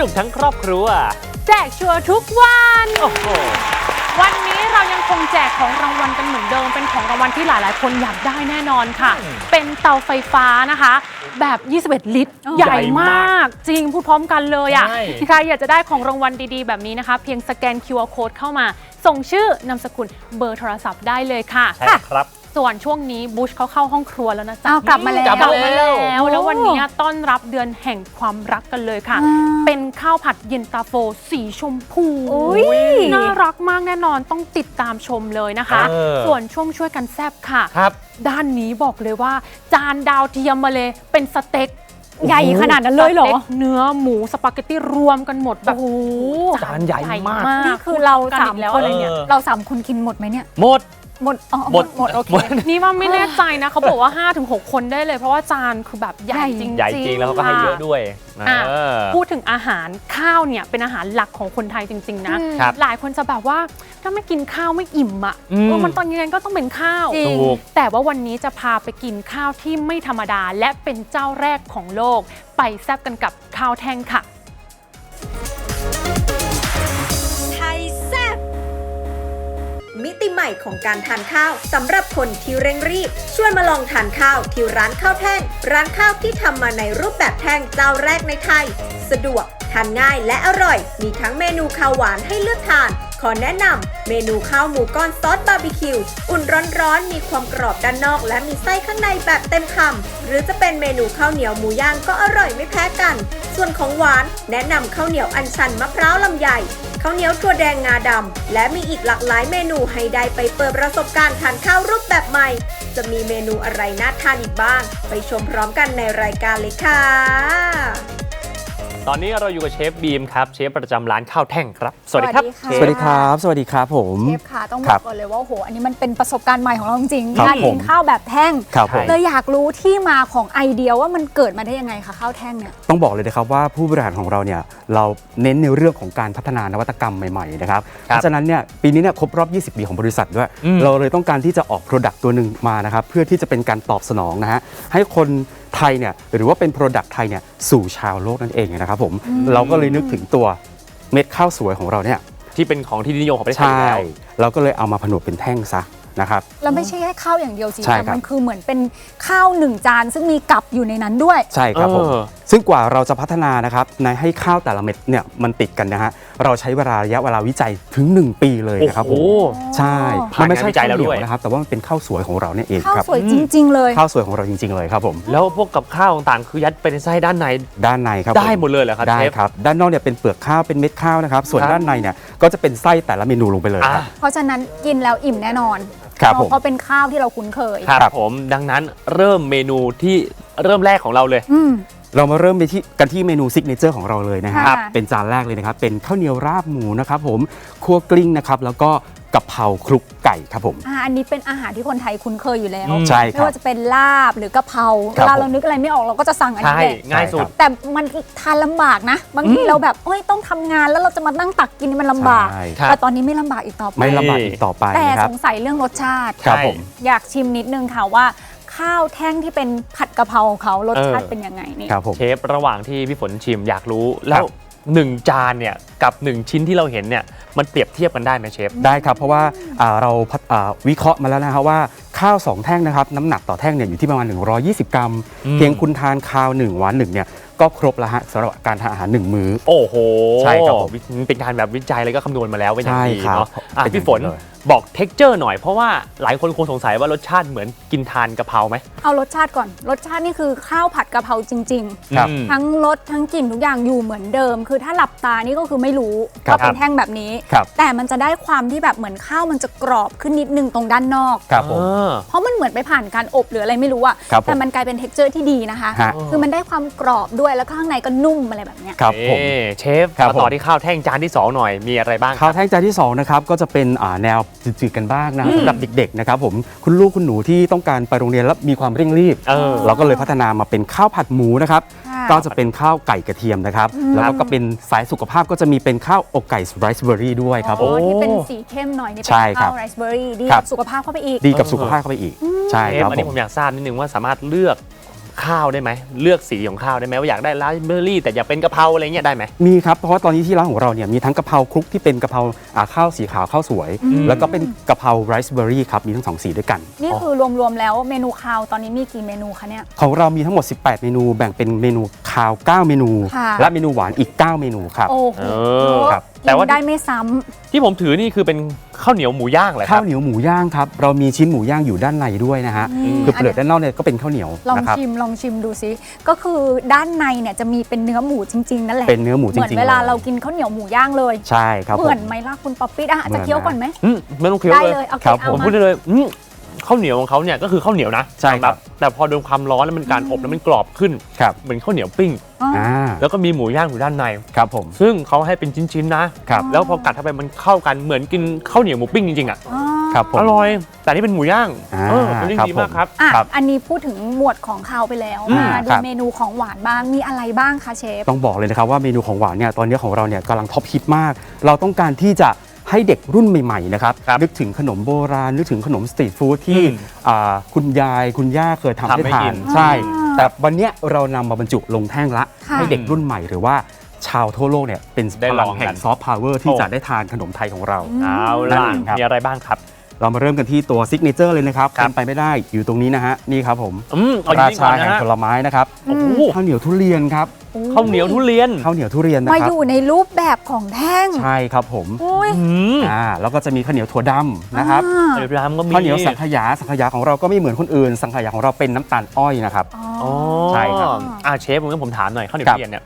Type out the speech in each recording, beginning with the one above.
นุกทั้งครอบครัว แจกชัวร์ทุกวัน โอ้โห วันนี้เรายังคงแจกของรางวัลกันเหมือนเดิม เป็นของรางวัลที่หลาย ๆ คนอยากได้แน่นอนค่ะ อืมเป็นเตาไฟฟ้านะคะ แบบ 21 ลิตร ใหญ่ใหญ่มามากกจริง พูดพร้อมกันเลยอะใช่ ใครอยากจะได้ของรางวัลดี ๆ แบบนี้นะคะ เพียงสแกน QR code เข้ามา ส่งชื่อนามสกุลเบอร์โทรศัพท์ได้เลยค่ะ ใช่ครับ ส่วนช่วงนี้บุชเขาเข้าห้องครัวแล้วนะจ๊ะอ้าวกลับมาแล้วกลับมาแล้วโอ้แล้ววันนี้ต้อนรับเดือนแห่งความรักกันเลยค่ะ อ่าเป็นข้าวผัดเย็นตาโฟสีชมพูอุ๊ยน่ารักมากแน่นอนต้องติดตามชมเลยนะคะ เออ ส่วนช่วงช่วยกันแซบค่ะ ครับ ด้านนี้บอกเลยว่า จานดาวเทียมมาเลยเป็นสเต็กใหญ่ขนาดนั้นเลยเหรอ สต็กเนื้อหมูสปาเกตตี้รวมกันหมดแบบโอ้โห จานใหญ่มาก นี่คือเราสามแล้วคนอะไรเนี่ยเออเราสามคนกินหมดไหมเนี่ย หมด หมดอ๋อหมดหมดโอเค หมด นี่ว่าไม่แน่ใจนะ เขาบอกว่า 5-6 คนได้เลย เพราะว่าจานคือแบบใหญ่จริงๆ ใหญ่จริงแล้วเขาก็ให้เยอะด้วยอะ เออ พูดถึงอาหารข้าวเนี่ยเป็นอาหารหลักของคนไทยจริง ๆ นะ อืม ครับหลายคนจะแบบว่าถ้าไม่กินข้าวไม่อิ่มอะอืม เออมันตอนยังไงก็ต้องเป็นข้าว จริง ถูก แต่ว่าวันนี้จะพาไปกินข้าวที่ไม่ธรรมดา และเป็นเจ้าแรกของโลก ไปแซบกันกับข้าวแท่งค่ะ มิติใหม่ของการทานข้าวสำหรับคนที่เร่งรีบ ชวนมาลองทานข้าวที่ร้านข้าวแท่ง ร้านข้าวที่ทำมาในรูปแบบแท่งเจ้าแรกในไทย สะดวกทานง่ายและอร่อย มีทั้งเมนูข้าวหวานให้เลือกทาน ขอแนะนำเมนูข้าวหมูก้อนซอสบาร์บีคิว อุ่นร้อนๆ มีความกรอบด้านนอก และมีไส้ข้างในแบบเต็มคำ หรือจะเป็นเมนูข้าวเหนียวหมูย่างก็อร่อยไม่แพ้กัน ส่วนของหวาน แนะนำข้าวเหนียวอัญชันมะพร้าวลำไยข้าวเหนียวถั่วแดงงาดำ และมีอีกหลากหลายเมนูให้ได้ไปเปิดประสบการณ์ทานข้าวรูปแบบใหม่ จะมีเมนูอะไรน่าทานอีกบ้าง ไปชมพร้อมกันในรายการเลยค่ะ ตอนนี้เราอยู่กับเชฟบีมครับ เชฟประจำร้านข้าวแท่งครับ สวัสดีครับ สวัสดีค่ะเชสวัสฟดีครับ สวัสดีครับผม เชฟค่ะต้องบครัอกบก่อนเลยว่าโอ้โหอันนี้มันเป็นประสบการณ์ใหม่ของเราจริงๆครับการกินผม ข้าวแบบแท่งครับผม เลยอยากรู้ที่มาของไอเดียว่ามันเกิดมาได้ยังไงคะข้าวแท่งเนี่ย ต้องบอกเลยนะครับว่าผู้บริหารของเราเนี่ยเราเน้นในเรื่องของการพัฒนานวัตกรรมใหม่ๆนะครับครับเพราะฉะนั้นเนี่ยปีนี้เนี่ยครบรอบ 20 ปีของบริษัทด้วย อืมเราเลยต้องการที่จะออกโปรดักต์ตัวหนึ่งมานะครับเพื่อที่จะเป็นการตอบสนองนะฮะให้คน ไทยเนี่ยหรือว่าเป็นโปรดักต์ไทยเนี่ยสู่ชาวโลกนั่นเองนะครับผมเราก็เลยนึกถึงตัวเม็ดข้าวสวยของเราเนี่ยที่เป็นของที่นิยมของประเทศไทยอใช่ยู่แล้วเราก็เลยเอามาผนวกเป็นแท่งซะ นะครับ แล้วไม่ใช่แค่ข้าวอย่างเดียวสิใช่แต่ครับ มันคือเหมือนเป็นข้าวหนึ่งจานซึ่งมีกับอยู่ในนั้นด้วย ใช่ครับผม เออ ซึ่งกว่าเราจะพัฒนานะครับในให้ข้าวแต่ละเม็ดเนี่ยมันติดกันนะฮะเราใช้เวลาระยะเวลาวิจัยถึง 1 ปีเลยนะครับผโอ้มโห ใช่ผ่านมันไม่ใช่งานวิจัยแล้วด้วย ข้าเหนีนะครับแต่ว่ามันเป็นข้าวสวยของเราเนี่ยเองข้าวครับสวยจริง ๆ เลย ข้าวสวยของเราจริง ๆเลยครับผมแล้วพวกกับข้าวต่างๆ คือยัดไปในไส้ด้านในด้านในครับได้หมดเลยเหรอครับได้เชฟ ครับ ด้านนอกเนี่ยเป็นเปลือกข้าวเป็นเม็ดข้าวนะครับ ส่วนครับ ด้านในเนี่ยก็จะเป็นไส้แต่ละเมนูลงไปเลยครับอะเพราะฉะนั้นกินแล้วอิ่มแน่นอน ครับผม เพราะเป็นข้าวที่เราคุ้นเคย ครับผมดังนั้นเริ่มเมนูที่เริ่มแรกของเราเลย อืม เรามาเริ่มไปที่กันที่เมนูซิกเนเจอร์ของเราเลยนะฮะครับเป็นจานแรกเลยนะครับ เป็นข้าวเหนียวราบหมูนะครับผม คั่วกลิ้งนะครับ แล้วก็ กะเพราคลุกไก่ครับผม อ่าอันนี้เป็นอาหารที่คนไทยคุ้นเคยอยู่แล้ว ใช่ครับไม่ว่าจะเป็นลาบหรือกะเพราเวลาเรานึกอะไรไม่ออกเราก็จะสั่งอันนี้ใช่เลยง่ายสุด แต่มันทานลำบากนะ บางทีเราแบบเอ้ยต้องทำงานแล้วเราจะมานั่งตักกินมันลำบาก ใช่แต่ตอนนี้ไม่ลำบากอีกต่อไป ไม่ลำบากอีกต่อไปแต่นะครัสงสัยเรื่องรสชาติ ครับผม อยากชิมนิดนึงค่ะว่า ข้าวแท่งที่เป็นผัดกะเพราของเขารสชาติเป็นยังไงนี่คเชฟระหว่างที่พี่ฝนชิมอยากรู้ แล้ว 1 จานเนี่ยกับ 1 ชิ้นที่เราเห็นเนี่ยมันเปรียบเทียบกันได้ไหมเชฟ ได้ครับ เพราะว่าาเราาวิเคราะห์มาแล้วนะครับว่าข้าว 2 แท่งนะครับน้ำหนักต่อแท่งเนี่ยอยู่ที่ประมาณ 120 กรัม อืม เพียงคุณทานข้าว 1 วันหนึ่งเนี่ยก็ครบแล้วฮะสำหรับการทานอาหาร 1 มื้อ โอ้โหใช่ครับเป็นการแบบวิจัยเลยก็คำนวณมาแล้วเป็นอย่างดีเนาะอะพี่ฝน บอกเท็กเจอร์หน่อยเพราะว่าหลายคนคงสงสัยว่ารสชาติเหมือนกินทานกะเพราไหม เอารสชาติก่อน รสชาตินี่คือข้าวผัดกะเพราจริง ครับอืมๆทั้งรสทั้งกลิ่นทุกอย่างอยู่เหมือนเดิม คือถ้าหลับตานี่ก็คือไม่รู้ครับว่าเป็นแท่งแบบนี้ ครับ แต่มันจะได้ความที่แบบเหมือนข้าวมันจะกรอบขึ้นนิดนึงตรงด้านนอก ครับผม เออ เพราะมันเหมือนไปผ่านการอบหรืออะไรไม่รู้อะครับผมแต่มันกลายเป็นเท็กเจอร์ที่ดีนะคะ ฮะ คือมันได้ความกรอบด้วยแล้วก็ข้างในก็นุ่มอะไรแบบเนี้ย ครับผม เอ้เชฟครับมาต่อผม ที่ข้าวแท่งจานที่ 2 หน่อยมีอะไรบ้างคข้ารัวบแท่งจานที่2นะครับก็จะเป็นอ่าแนวจืดๆกันบ้างนะอืมสำหรับเด็กๆนะครับผมคุณลูกคุณหนูที่ต้องการไปโรงเรียนแล้วมีความเร่งรีบ เออ เราก็เลยพัฒนามาเป็นข้าวผัดหมูนะครับค่ะก็จะเป็นข้าวไก่กระเทียมนะครับอืมแล้วก็เป็นสายสุขภาพก็จะมีเป็นข้าวอกไก่ไรซ์เบอร์รี่ด้วยครับผอ๋อมที่เป็นสีเข้มหน่อยนี่เป็ใช่นครัข้าบวไรซ์เบอร์รี่ดีครักับ บสุขภาพเข้าไปอีก ดีกับสุขภาพเข้าไปอีก ใช่เชคฟรับอันผนี้ม ผมอยากทราบนิดนึงว่าสามารถเลือก ข้าวได้ไหมเลือกสีของข้าวได้ไหมว่าอยากได้ราสเบอร์รี่ แต่อยากเป็นกะเพราอะไรเงี้ยได้ไหมมีครับเพราะว่าตอนนี้ที่ร้านของเราเนี่ยมีทั้งกะเพราคลุกที่เป็นกะเพราอ่าข้าวสีขาวข้าวสวย แล้วก็เป็นกะเพราไรซ์เบอร์รี่ครับมีทั้งสองสีด้วยกัน นี่คือรวมๆแล้วเมนูคาวตอนนี้มีกี่เมนูคะเนี่ย ของเรามีทั้งหมด 18 เมนูแบ่งเป็นเมนูคาว 9 เมนู ค่ะ และเมนูหวานอีก 9 เมนูครับ โอ้โหเออครับแต่แต่ว่าว่า ได้ไม่ซ้ำ ที่ผมถือนี่คือเป็น ข้าวเหนียวหมูย่างเหรอคข้ารัวบเหนียวหมูย่างครับเรามีชิ้นหมูย่างอยู่ด้านในด้วยนะฮะอืมคือเปลือกด้านนอกเนี่ยก็เป็นข้าวเหนียวลองนะครับ ชิมลองชิมดูซิก็คือด้านในเนี่ยจะมีเป็นเนื้อหมูจริงๆนั่นแหละเป็นเนื้อหมูจเหมือนริงๆเวลาลย เรากินข้าวเหนียวหมูย่างเลยใช่ครับเหมือนผไหมล่ะคุณป๊อปปี้อะเหมืจะอน เคี้ยวนะก่อนไหม อืมไม่ต้องเคี้ยวได้เลเลยยโอเคครับเอาผมมาพูดได้เลยอืม ข้าวเหนียวของเขาเนี่ยก็คือข้าวเหนียวนะใช่ครับ แต่พอโดนความร้อนแล้วมันการอบแล้วมันกรอบขึ้น ครับเหมือนข้าวเหนียวปิ้งอ๋ออ่าแล้วก็มีหมูย่างอยู่ด้านใน ครับผม ซึ่งเขาให้เป็นชิ้นๆนะครับแล้วพอกัดเข้าไปมันเข้ากันเหมือนกินข้าวเหนียวหมูปิ้งจริงๆอะอ๋อครับผม อร่อย แต่นี่เป็นหมูย่างอ่าเออเป็นเรื่องดีครับมากครับ อะครับอันนี้พูดถึงหมวดของคาวไปแล้วอืม มาดูครับ เมนูของหวานบ้างมีอะไรบ้างคะเชฟ ต้องบอกเลยนะครับว่าเมนูของหวานเนี่ยตอนนี้ของเราเนี่ยกำลังท็อปฮิตมาก เราต้องการที่จะ ให้เด็กรุ่นใหม่ๆนะครับครับนึกถึงขนมโบราณนึกถึงขนมสตรีทฟู้ดที่อืมอ่าคุณยายคุณย่าเคยทำทำให้ให้ทากิน นใช่อ่าแต่วันเนี้ยเรานำมาบรรจุลงแท่งละ ค่ะ ให้เด็กรุ่นใหม่หรือว่าชาวทั่วโลกเนี่ยเป็นได้พลลัองงแห่กังนซอฟต์พาวเวอร์ที่โอ้ จะได้ทานขนมไทยของเรา เอานั่ล่ะนเองครับ มีอะไรบ้างครับ เรามาเริ่มกันที่ตัวซิกเนเจอร์เลยนะครับครับเป็นไปไม่ได้อยู่ตรงนี้นะฮะนี่ครับผมอืมเอาอย่ารางนี้ก่ชาอนแห่นะงฮะผลไม้นะครับโอ้โหข้าวเหนียวทุเรียนครับข้าวเหนียวทุเรียนข้าวเหนียวทุเรียนนะมาครัอบยู่ในรูปแบบของแท่งใช่ครับผมอุ้ยอืมอ่าแล้วก็จะมีข้าวเหนียวถั่วดำนะครับอ่าเดี๋ยวรามก็มีข้าวเหนียวสังขยาสังขยาของเราก็ไม่เหมือนคนอื่น สังขยาของเราเป็นน้ำตาลอ้อยนะครับ อ๋ออ๋อใช่ครับ อ่าเชฟผมงั้นผมถามหน่อยข้าวเหนียวครับทุเรียนเนี่ย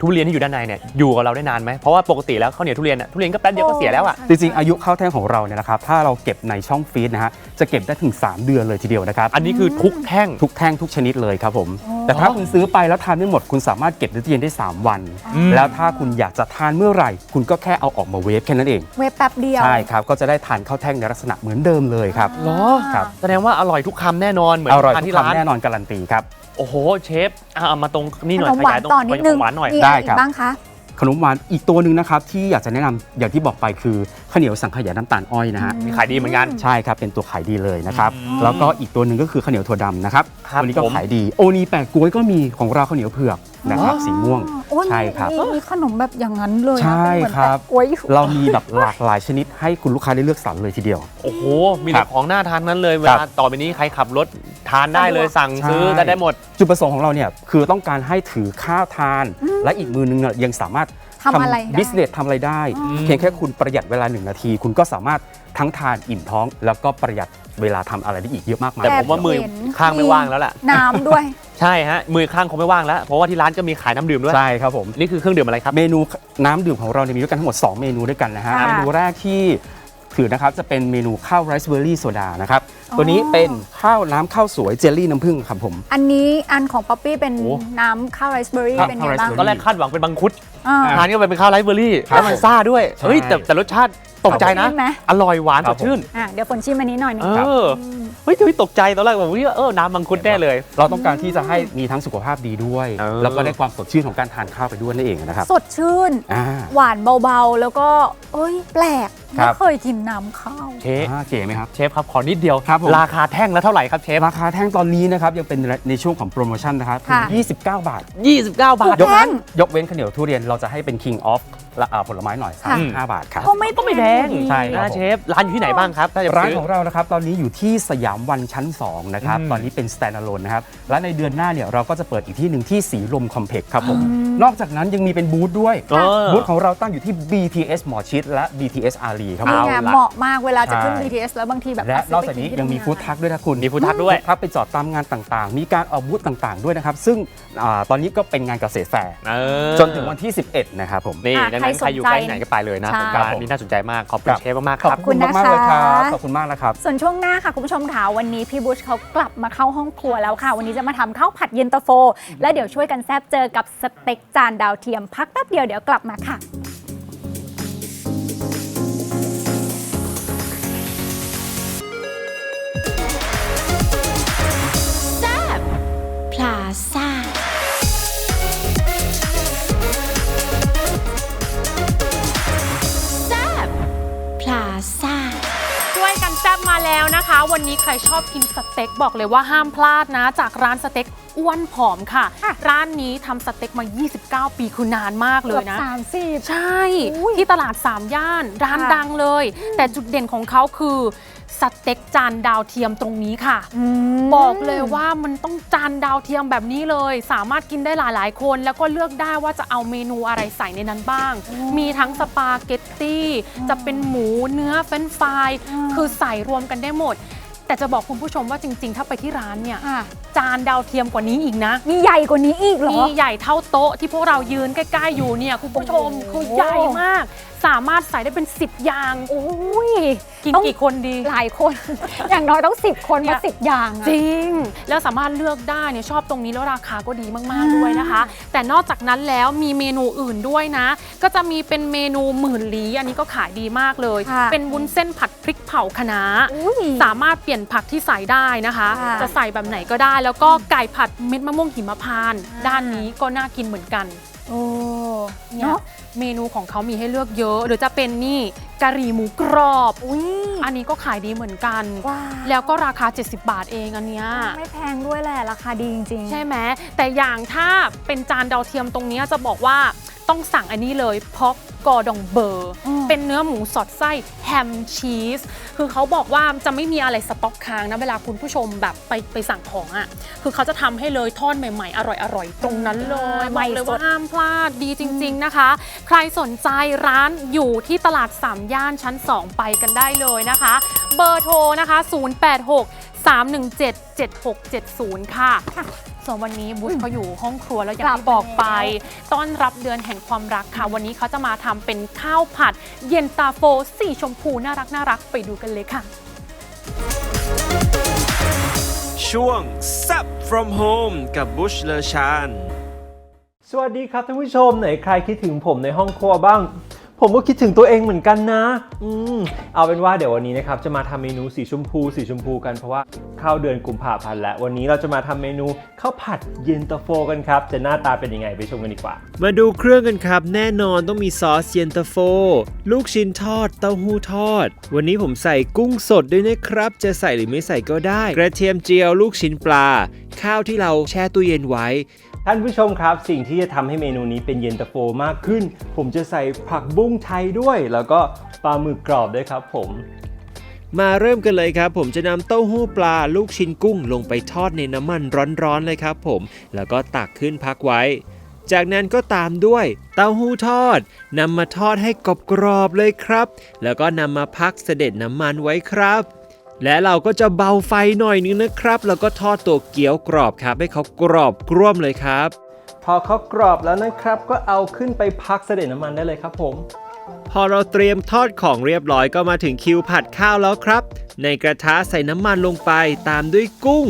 ทุเรียนที่อยู่ด้านในเนี่ยอยู่กับเราได้นานไหมเพราะว่าปกติแล้วข้าวเหนียวทุเรียนเนี่ยทุเรียนก็แป๊บเดียวก็เสียแล้วอะ จริงๆ อายุข้าวแท่งของเราเนี่ยนะครับถ้าเราเก็บในช่องฟรีซนะฮะจะเก็บได้ถึง 3 เดือนเลยทีเดียวนะครับอันนี้คือทุกแท่ง ทุกแท่งทุกชนิดเลยครับผม แต่ถ้าคุณซื้อไปแล้วทานไม่หมดคุณสามารถเก็บในตู้เย็นได้ 3 วัน อืม แล้วถ้าคุณอยากจะทานเมื่อไหร่ คุณก็แค่เอาออกมาเวฟแค่นั้นเอง เวฟแป๊บเดียว ใช่ครับ ก็จะได้ทานข้าวแท่งในลักษณะเหมือนเดิมเลยครับเหรอครับ แสดงว่าอร่อยทุกคำแน่นอนเหมือนอร่อยทานทุกที่ร้าน คำแน่นอนการันตีครับ โอ้โหเชฟอะเอามาตรงนี่หขน่อนยมขหวายานยตรงต่อนิดนึงขหวานหน่อย มีได้อะไรอีครับ กบ้างคะ ขนมหวานอีกตัวหนึ่งนะครับที่อยากจะแนะนำอย่างที่บอกไปคือข้าวเหนียวสังขยาน้ำตาลอ้อยนะฮะมีขายดีเหมือนกัน ใช่ครับเป็นตัวขายดีเลยนะครับอืมแล้วก็อีกตัวหนึ่งก็คือข้าวเหนียวถั่วดำนะครับครับตัวนี้ก็ผม ขายดีโอนีแปะกล้วยก็มีของเราข้าวเหนียวเผือก นะครับสีม่วงโอ้ยใช่ครับ มีมีขนมแบบอย่างนั้นเลยนะใช่เป็นเหมือนครับ แปะกล้วยอยู่เรามีแบบหลากหลายชนิดให้คุณลูกค้าได้เลือกสรรเลยทีเดียว โอ้โห มีคแต่รับของน่าทานนั้นเลย เวครัลาบ ต่อไปนี้ใครขับรถทานได้เลยสะดวกสั่งซื้อใช่ กันได้หมด จุดประสงค์ของเราเนี่ยคือต้องการให้ถือข้าวทาน และอีกมือนึงเนี่ยยังสามารถทำอะไรได้ บิสเนสทำอะไรได้ เพียงแค่คุณประหยัดเวลาหนึ่งนาที คุณก็สามารถทั้งทานอิ่มท้อง แล้วก็ประหยัด เวลาทำอะไรได้อีกเยอะมากมายแต่ผมว่ามือเห็นข้างไม่ว่างแล้วล่ะ น้ำด้วย ใช่ฮะมือข้างคงไม่ว่างแล้ว เพราะว่าที่ร้านก็มีขายน้ำดื่มด้วย ใช่ครับผม นี่คือเครื่องดื่มอะไรครับ เมนูน้ำดื่มของเราเนี่ยมีด้วยกันทั้งหมด 2 เมนูด้วยกันนะฮะค่ะ เมนูแรกที่ถือนะครับจะเป็นเมนูข้าวไรซ์เบอร์รี่โซดานะครับอ๋อตัวนี้เป็นข้าวน้ำข้าวสวยเจลลี่น้ำผึ้งครับผม อันนี้อันของป๊อปปี้เป็นโอ้ น้ำข้าวไรซ์เบอร์รี่ครับเป็นข้าวไงไรซ์บ้างเบอร์ตอนแรกคาดหวังเป็นบังคุดอ่า ทานเข้าไปเป็นข้าวไรซ์เบอร์รี่ครับแล้วมันซ่าด้วยใช่เฮ้ยแต่แต่รสชาติ ตกใจนะใช่ไหม อร่อยหวานคสรับดชื่น อะเดี๋ยวฝนชิมอันนี้หน่อยหนึเองอเฮ้ยเฮ้ยตกใจตอนแรกผมว่าเออน้ำมังคุดแน่เลย เราต้องการที่จะให้มีทั้งสุขภาพดีด้วย เออ แล้วก็ได้ความสดชื่นของการทานข้าวไปด้วยนั่นเองนะครับสดชื่น อ่า หวานเบาๆ แล้วก็ เอ้ย แปลก ครัไม่บเคยกินน้ำข้าว เชฟอ่าเก๋ไหมครับ เชฟครับขอนิดเดียวครับผม ราคาแท่งละเท่าไหร่ครับเชฟราคาแท่งตอนนี้นะครับยังเป็นในช่วงของโปรโมชั่นนะครับค่ะ 29 บาท 29 บาท ยกแท่เว้นงยกเว้นข้าวเหนียวทุเรียนเราจะให้เป็น king of ละอ่าผลไม้หน่อยค่ะ 35บาทครับ ก็ไม่ก็ไม่แพงอยู่ดีใช่ครับ นะเชฟร้านอยู่ที่ไหนบ้างครับถ้าจะร้านซื้อของเรานะครับตอนนี้อยู่ที่สยามวันชั้น 2 นะครับ อืม ตอนนี้เป็น standalone นะครับ และในเดือนหน้าเนี่ยเราก็จะเปิดอีกที่หนึ่งที่สีลมคอมเพล็กซ์ครับผม นอกจากนั้นยังมีเป็นบูธด้วย เออ บูธของเราตั้งอยู่ที่ BTS หมอชิดและ BTS อารีครับผนี่มไงเอาล่ะเหมาะมากเวลาจะขึ้นใช่ BTS แล้วบางทีแบบและซื้นออกไปจากนี้ที่ยังมีทำฟู้ดทักด้วยนะคุณมีฟู้ดทักด้วยทักไปจอดตามงานต่างๆ มีการออกบูธต่างๆด้วยนะครับ ซึ่งอาตอนนี้ก็เป็นงานเกษตรแฟร์เออจนถึงวันที่ 11 นะครับผมนี่อะดังนั้นใครสนใครอยู่ใกล้ใจไหนก็ไปเลยนะใช่ผมว่าอันนี้น่าสนใจมากขอบคุณเชฟมากๆคขอบรับคุณขอบคุณมากๆเลยครันะคะบขอบคุณมากนะครับส่วนช่วงหน้าค่ะคุณผู้ชมค่ะวันนี้พี่บุชเขากลับมาเข้าห้องครัวแล้วค่ะ วันนี้จะมาทำข้าวผัดเย็นตาโฟ และเดี๋ยวช่วยกันแซบเจอกับสเต็กจานดาวเทียมพักแป๊บเดียวเดี๋ยวกลับมาค่ะ ซ่าแซบพลาซ่าช่วยกันแซบมาแล้วนะคะ วันนี้ใครชอบกินสเต็กบอกเลยว่าห้ามพลาดนะ จากร้านสเต็กอ้วนผอมค่ะค่ะร้านนี้ทำสเต็กมา 29 ปีคือนานมากเลยนะสามสิบใช่อุ้ยที่ตลาดสามย่าน ร้านค่ะดังเลย แต่จุดเด่นของเขาคือ สเต็กจานดาวเทียมตรงนี้ค่ะ บอกเลยว่ามันต้องจานดาวเทียมแบบนี้เลย สามารถกินได้หลายๆคน แล้วก็เลือกได้ว่าจะเอาเมนูอะไรใส่ในนั้นบ้าง มีทั้งสปาเกตตี้จะเป็นหมูเนื้อเฟรนช์ฟรายอืมคือใส่รวมกันได้หมด แต่จะบอกคุณผู้ชมว่าจริง ๆ ถ้าไปที่ร้านเนี่ยค่ะจานดาวเทียมกว่านี้อีกนะ มีใหญ่กว่านี้อีกเหรอมีใหญ่เท่าโต๊ะที่พวกเรายืนใกล้ๆอยู่เนี่ยคุณผู้ชมโอ้โหคือใหญ่มาก สามารถใส่ได้เป็น 10 อย่างโอ้ยกินต้องกี่คนดี หลายคน อย่างน้อยต้องสิบคนเนี่มายสิบอย่างอะ จริง แล้วสามารถเลือกได้เนี่ยชอบตรงนี้แล้วราคาก็ดีมาก ๆ ด้วยนะคะ แต่นอกจากนั้นแล้วมีเมนูอื่นด้วยนะ ก็จะมีเป็นเมนูหมื่นลี้อันนี้ก็ขายดีมากเลย ค่ะ เป็นวุ้นเส้นผัดพริกเผาคะน้า อุ้ย สามารถเปลี่ยนผักที่ใส่ได้นะคะ ค่ะ จะใส่แบบไหนก็ได้ แล้วก็ไก่ผัดเม็ดมะม่วงหิมพานต์อ่าด้านนี้ก็น่ากินเหมือนกัน โอ้เนี่ยเนาะ เมนูของเขามีให้เลือกเยอะ หรือจะเป็นนี่กะหรี่หมูกรอบ อุ้ยอันนี้ก็ขายดีเหมือนกัน ว้าวแล้วก็ราคา 70 บาทเองอันเนี้ย ไม่แพงด้วยแหละ ราคาดีจริงๆ ใช่ไหมแต่อย่างถ้าเป็นจานดาวเทียมตรงเนี้ยจะบอกว่าต้องสั่งอันนี้เลยพอ กกอดองเบอร์อืมเป็นเนื้อหมูสอดไส้แฮมชีส คือเขาบอกว่าจะไม่มีอะไรสต็อกค้างนะ เวลาคุณผู้ชมแบบไปไปสั่งของอะ่ะ คือเขาจะทำให้เลยทอดใหม่ๆ อร่อยๆ ตรงนั้นเลยบอกเลยว่าห้ามพลาดดีจริง ๆนะคะ ใครสนใจร้านอยู่ที่ตลาดสามย่านชั้น 2 ไปกันได้เลยนะคะ เบอร์โทรนะคะ 086 317 7670 ค่ะ ส่วนวันนี้บุ๊ชเขาอยู่ห้องครัวแล้วอย่างที่บอกไป ต้อนรับเดือนแห่งความรักค่ะ วันนี้เขาจะมาทำเป็นข้าวผัด เย็นตาโฟสีชมพูน่ารักน่ารักไปดูกันเลยค่ะ ช่วง s u p from home กับบุชเลชาน สวัสดีครับท่านผู้ชมไหนใครคิดถึงผมในห้องครัวบ้าง ผมก็คิดถึงตัวเองเหมือนกันนะ อืม เอาเป็นว่าเดี๋ยววันนี้นะครับจะมาทำเมนูสีชมพูสีชมพูกันเพราะว่าเข้าเดือนกุมภาพันธ์แล้ว วันนี้เราจะมาทำเมนูข้าวผัดเย็นตาโฟกันครับ จะหน้าตาเป็นยังไงไปชมกันดีกว่า มาดูเครื่องกันครับ แน่นอนต้องมีซอสเย็นตาโฟ ลูกชิ้นทอด เต้าหู้ทอด วันนี้ผมใส่กุ้งสดด้วยนะครับ จะใส่หรือไม่ใส่ก็ได้ กระเทียมเจียวลูกชิ้นปลา ข้าวที่เราแช่ตู้เย็นไว้ท่านผู้ชมครับ สิ่งที่จะทำให้เมนูนี้เป็นเย็นตาโฟมากขึ้น ผมจะใส่ผักบุ้ง้งไทยด้วย แล้วก็ปลาหมึกกรอบด้วยครับผมมาเริ่มกันเลยครับผมจะนำเต้าหู้ปลาลูกชิ้นกุ้งลงไปทอดในน้ำมันร้อนๆเลยครับผมแล้วก็ตักขึ้นพักไว้ จากนั้นก็ตามด้วยเต้าหู้ทอดนำมาทอดให้กรอบๆเลยครับ แล้วก็นำมาพักเสด็จน้ำมันไว้ครับ และเราก็จะเบาไฟหน่อยนึงนะครับ แล้วก็ทอดตัวเกี๊ยวกรอบครับให้เขากรอบกร่วมเลยครับ พอเขากรอบแล้วนะครับ ก็เอาขึ้นไปพักเสด็จน้ำมันได้เลยครับผม พอเราเตรียมทอดของเรียบร้อยก็มาถึงคิวผัดข้าวแล้วครับ ในกระทะใส่น้ำมันลงไปตามด้วยกุ้ง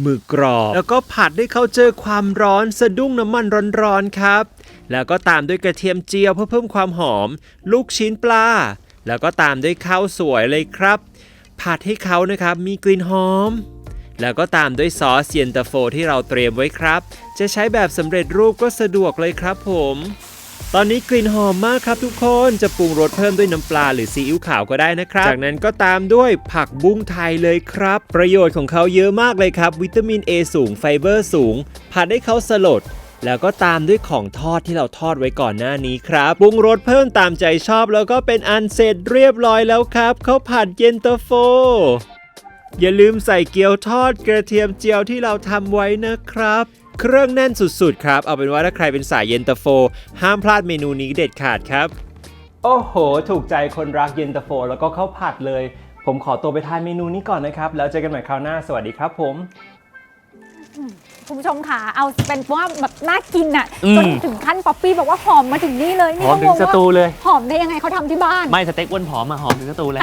หมึกกรอบ แล้วก็ผัดให้เขาเจอความร้อนสะดุ้งน้ำมันร้อนๆครับ แล้วก็ตามด้วยกระเทียมเจียวเพื่อเพิ่มความหอม ลูกชิ้นปลา แล้วก็ตามด้วยข้าวสวยเลยครับ ผัดให้เขานะครับมีกลิ่นหอม แล้วก็ตามด้วยซอสเย็นตาโฟที่เราเตรียมไว้ครับ จะใช้แบบสำเร็จรูปก็สะดวกเลยครับผม ตอนนี้กลิ่นหอมมากครับทุกคนจะปรุงรสเพิ่มด้วยน้ำปลาหรือซีอิ๊วขาวก็ได้นะครับ จากนั้นก็ตามด้วยผักบุ้งไทยเลยครับ ประโยชน์ของเขาเยอะมากเลยครับ วิตามิน A สูงไฟเบอร์สูงผัดให้เขาสลดแล้วก็ตามด้วยของทอดที่เราทอดไว้ก่อนหน้านี้ครับปรุงรสเพิ่มตามใจชอบแล้วก็เป็นอันเสร็จเรียบร้อยแล้วครับข้าวผัดเย็นตาโฟ อย่าลืมใส่เกี๊ยวทอดกระเทียมเจียวที่เราทำไว้นะครับ เครื่องแน่นสุดๆครับ เอาเป็นว่าถ้าใครเป็นสายเย็นตาโฟ ห้ามพลาดเมนูนี้เด็ดขาดครับ โอ้โห ถูกใจคนรักเย็นตาโฟ แล้วก็ข้าวผัดเลย ผมขอตัวไปทานเมนูนี้ก่อนนะครับ แล้วเจอกันใหม่คราวหน้า สวัสดีครับผม คุณผู้ชมค่ะ เอาเป็นว่าแบบน่ากินอะอืม จนถึงขั้นป๊อปปี้บอกว่าหอมมาถึงนี่เลยหนี่อมถึงก็สว่าตูเลย หอมได้ยังไงเขาทำที่บ้าน ไม่สเต็กอ้วนผอมมาหอมถึงสตูเลย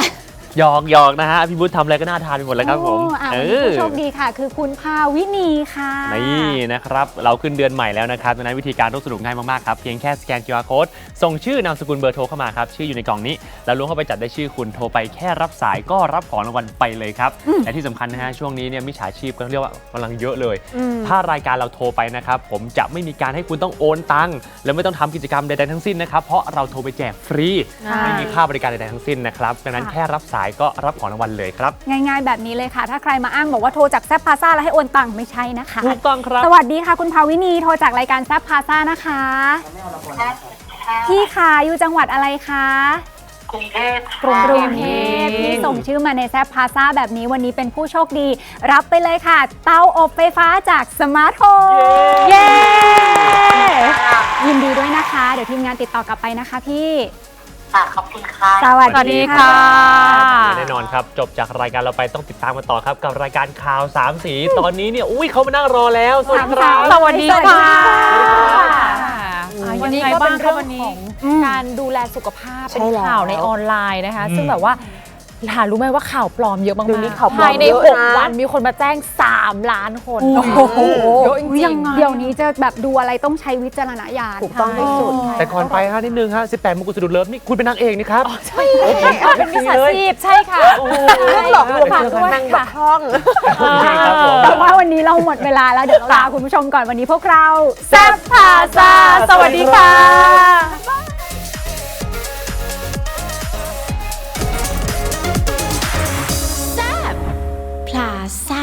หยอกหยอกนะฮะพี่บุ๊ททำอะไรก็น่าทานไปหมดเลยครับผมโอ้อะเอวันนี้อผู้โชคดีค่ะ คือคุณภาวินีค่ะนี่นะครับ เราขึ้นเดือนใหม่แล้วนะครับดังนั้นวิธีการร่วมสนุกง่ายมากๆครับ เพียงแค่สแกน QR code ส่งชื่อนามสกุลเบอร์โทรเข้ามาครับ ชื่ออยู่ในกล่องนี้ แล้วล้วงเข้าไปจัดได้ชื่อคุณโทรไปแค่รับสายก็รับของรางวัลไปเลยครับและที่สำคัญนะฮะช่วงนี้เนี่ยมิจฉาชีพก็เรียกว่ากำลังเยอะเลย อืม ถ้ารายการเราโทรไปนะครับ ผมจะไม่มีการให้คุณต้องโอนตังค์และไม่ต้องทำกิจกรรมใดๆทั้งสิ้นนะครับ เพราะเราโทรไปแจกฟรีใช่ไม่มีค่าบริการใดๆทั้งสิ้นนะครับ ดังนั้นค่ะ แค่รับสายก็รับของรางวัลเลยครับ ง่ายๆ แบบนี้เลยค่ะ ถ้าใครมาอ้างบอกว่าโทรจากแซฟพาซ่าแล้วให้โอนตังค์ไม่ใช่นะคะ ถูกต้องครับสวัสดีค่ะ คุณภาวินีโทรจากรายการแซฟพาซ่านะคะ พี่ค่ะอยู่จังหวัดอะไรคะกรุงเทพกรุงเทพพี่ส่งชื่อมาในแซฟพาซ่าแบบนี้วันนี้เป็นผู้โชคดี รับไปเลยค่ะ เตาอบไฟฟ้าจากสมาร์ทโฮมเย้ยินดีด้วยนะคะ เดี๋ยวทีมงานติดต่อกลับไปนะคะพี่ ค่ะขอบคุณค่ะ สวัสสวัสดีดีค่ะ ค่ะ แน่นอนครับ จบจากรายการเราไปต้องติดตามกันต่อครับ กับรายการข่าวสามสี ตอนนี้เนี่ยอุ้ยเขามานั่งรอแล้วสวัสดีครับสวัสดีค่ะวันนี้ยังไงก็บ้าเป็งนคะเรื่องวันนี้ของอืมการดูแลสุขภาพใช่เป็นแล้วข่าวในออนไลน์นะคะ ซึ่งแบบว่า หารู้ไหมว่าข่าวปลอมเยอะมากเดี๋ยวนี้ข่าวปลอมภายใน เยอะหกนะวันมีคนมาแจ้ง 3 ล้านคนโอ้โห เยอะจริงๆเดี๋ยวนี้จะแบบดูอะไรต้องใช้วิจารณญาณถูกต้องที่สุด แต่ก่อนไปฮะนิดนึงฮะ 18มงกุฎสะดุดเลิฟนี่คุณเป็นนางเอกนี่ครับใช่เป็นมิจฉาชีพใช่ค่ะเรื่องหลอกลวงฝากคือด้วยนางบค่ะกพร่องครับผม แต่ว่าวันนี้เราหมดเวลาแล้วเดี๋ยวเราลาคุณผู้ชมก่อนวันนี้พวกเรา แซ่บพาซาสวัสดีค่ะบ๊ายบาย South.